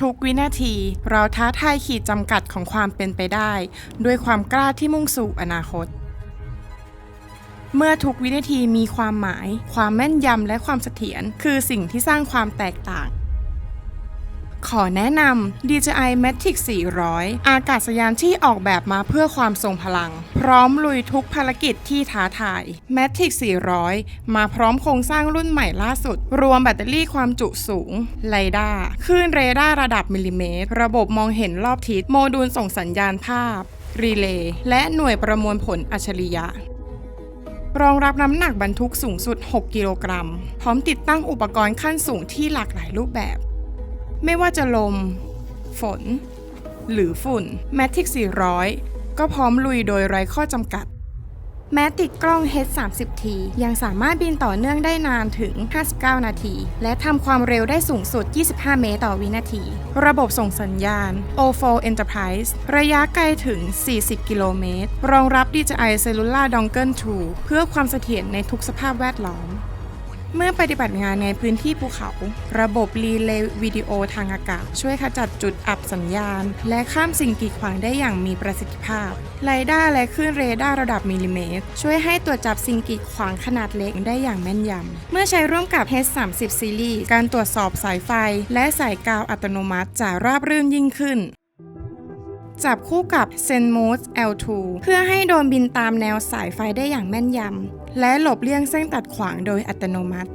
ทุกวินาที เราท้าทายขีดจำกัดของความเป็นไปได้ ด้วยความกล้าที่มุ่งสู่อนาคต เมื่อทุกวินาทีมีความหมาย ความแม่นยำและความเสถียรคือสิ่งที่สร้างความแตกต่าง ขอแนะนำ DJI Matic 400 อากาศยานที่ออกแบบมาเพื่อความทรงพลัง พร้อมลุยทุกภารกิจที่ท้าทาย Matic 400 มาพร้อมโครงสร้างรุ่นใหม่ล่าสุด รวมแบตเตอรี่ความจุสูงไลดาร์คลื่นเรดาร์ระดับมิลลิเมตร ระบบมองเห็นรอบทิศ โมดูลส่งสัญญาณภาพ รีเลย์ และหน่วยประมวลผลอัจฉริยะรองรับน้ำหนักบรรทุกสูงสุด 6 กิโลกรัม พร้อมติดตั้งอุปกรณ์ขั้นสูงที่หลากหลายรูปแบบ ไม่ว่าจะลม ฝน หรือฝุ่น Matic 400 ก็พร้อมลุยโดยไร้ข้อจำกัด แม้ติดกล้อง H30T ยังสามารถบินต่อเนื่องได้นานถึง 59 นาที และทำความเร็วได้สูงสุด 25 เมตรต่อวินาที ระบบส่งสัญญาณ O4 Enterprise ระยะไกลถึง 40 กิโลเมตร รองรับ DJI Cellular Dongle 2 เพื่อความเสถียรในทุกสภาพแวดล้อม เมื่อปฏิบัติงานในพื้นที่ภูเขา ระบบรีเลย์วิดีโอทางอากาศ ช่วยขจัดจุดอับสัญญาณ และข้ามสิ่งกีดขวางได้อย่างมีประสิทธิภาพไลด้าและคลื่นเรดาร์ระดับมิลลิเมตร ช่วยให้ตรวจจับสิ่งกีดขวางขนาดเล็กได้อย่างแม่นยำ เมื่อใช้ร่วมกับ H30 Series การตรวจสอบสายไฟ และสายกาวอัตโนมัติจะราบรื่นยิ่งขึ้นจับคู่กับ ZenMode L2 เพื่อให้โดรนบินตามแนวสายไฟได้อย่างแม่นยำ และหลบเลี่ยงเส้นตัดขวางโดยอัตโนมัติ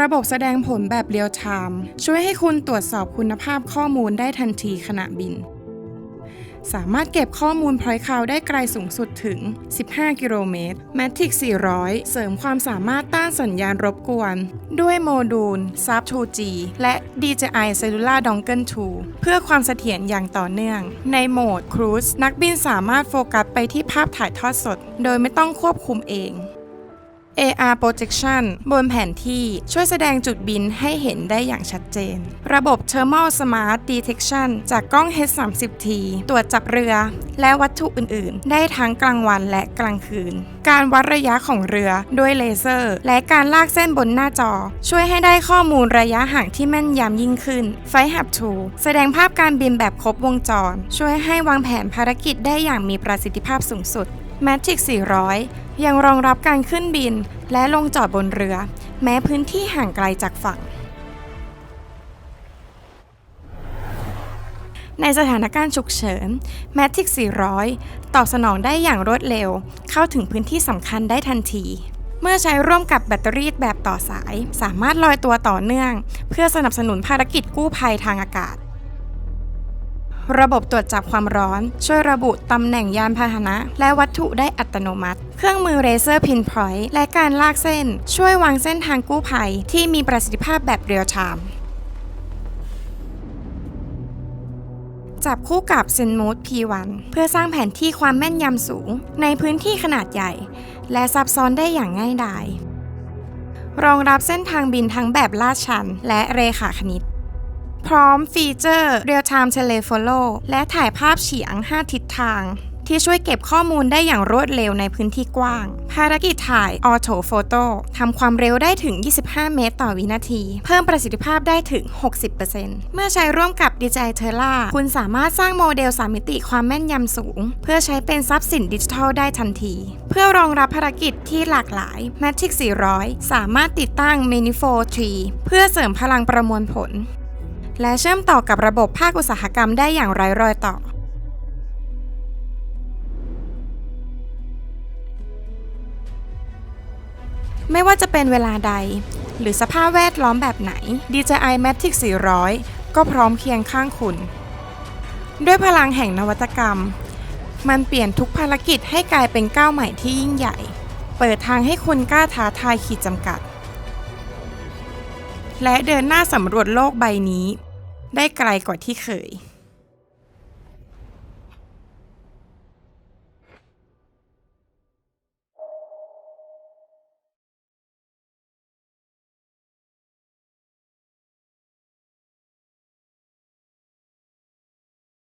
ระบบแสดงผลแบบเรียลไทม์ช่วยให้คุณตรวจสอบคุณภาพข้อมูลได้ทันทีขณะบิน สามารถเก็บข้อมูลพลอยคาวได้ไกลสูงสุดถึง 15 กิโลเมตร Matic 400 เสริมความสามารถต้านสัญญาณรบกวน ด้วยโมดูล Sub 2G และ DJI Cellular Dongle 2 เพื่อความเสถียรอย่างต่อเนื่อง ในโหมด Cruise นักบินสามารถโฟกัสไปที่ภาพถ่ายทอดสด โดยไม่ต้องควบคุมเอง AR Projection บนแผนที่ช่วยแสดงจุดบินให้เห็นได้อย่างชัดเจน ระบบ Thermal Smart Detection จากกล้อง H30T ตรวจจับเรือ และวัตถุอื่น ๆ ได้ทั้งกลางวันและกลางคืน การวัดระยะของเรือด้วยเลเซอร์ และการลากเส้นบนหน้าจอ ช่วยให้ได้ข้อมูลระยะห่างที่แม่นยำยิ่งขึ้น f i g h Hub 2แสดงภาพการบินแบบครบวงจร ช่วยให้วางแผนภารกิจได้อย่างมีประสิทธิภาพสูงสุด Magic 400 ยังรองรับการขึ้นบินและลงจอดบนเรือ แม้พื้นที่ห่างไกลจากฝั่ง ในสถานการณ์ฉุกเฉิน Matic 400 ตอบสนองได้อย่างรวดเร็ว เข้าถึงพื้นที่สำคัญได้ทันที เมื่อใช้ร่วมกับแบตเตอรี่แบบต่อสาย สามารถลอยตัวต่อเนื่อง เพื่อสนับสนุนภารกิจกู้ภัยทางอากาศ ระบบตรวจจับความร้อน ช่วยระบุตำแหน่งยานพาหนะ และวัตถุได้อัตโนมัติ เครื่องมือเรเซอร์พินพอยต์และการลากเส้น ช่วยวางเส้นทางกู้ภัย ที่มีประสิทธิภาพแบบเรียลไทม์จับคู่กับ ZenMode P1 เพื่อสร้างแผนที่ความแม่นยำสูง ในพื้นที่ขนาดใหญ่ และซับซ้อนได้อย่างง่ายดายรองรับเส้นทางบินทั้งแบบลาดชันและเรขาคณิต พร้อมฟีเจอร์ Real Time Telefollow และถ่ายภาพเฉียง 5 ทิศทาง ที่ช่วยเก็บข้อมูลได้อย่างรวดเร็วในพื้นที่กว้าง ภารกิจถ่าย Auto Photo ทำความเร็วได้ถึง 25 เมตรต่อวินาที เพิ่มประสิทธิภาพได้ถึง 60%เมื่อใช้ร่วมกับ DJI Terra คุณสามารถสร้างโมเดล3มิติความแม่นยำสูง เพื่อใช้เป็นทรัพย์สินดิจิทัลได้ทันที เพื่อรองรับภารกิจที่หลากหลาย Matic 400 สามารถติดตั้ง Manifold Tree เพื่อเสริมพลังประมวลผล และเชื่อมต่อกับระบบภาคอุตสาหกรรมได้อย่างไร้รอยต่อ ไม่ว่าจะเป็นเวลาใด หรือสภาพแวดล้อมแบบไหน DJI Matic 400 ก็พร้อมเคียงข้างคุณ ด้วยพลังแห่งนวัตกรรม มันเปลี่ยนทุกภารกิจให้กลายเป็นก้าวใหม่ที่ยิ่งใหญ่ เปิดทางให้คุณกล้าท้าทายขีดจำกัดและเดินหน้าสำรวจโลกใบนี้ ได้ไกลกว่าที่เคย